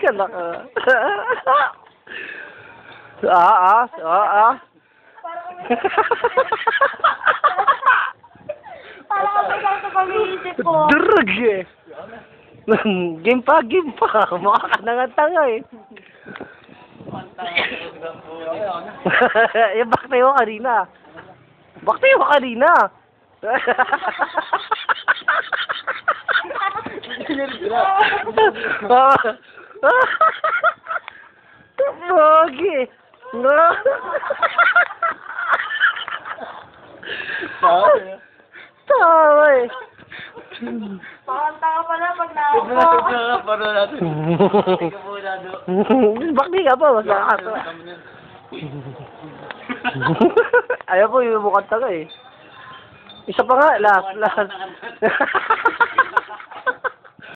Kala ka. ah, ah, ah, ah. Parang ako may sa pag-iisip ko. Drug eh. game pa, game pa. Mukha ka na nga tanga eh. Yung bakte mo kanina. Bakte mo kanina. Pogi. No. Tawa eh. Parang tanga pala pag naupo. Bakti ka pa, mas nakakata. Ayaw po, yung mukhang taga eh. Isa pa nga, last, last.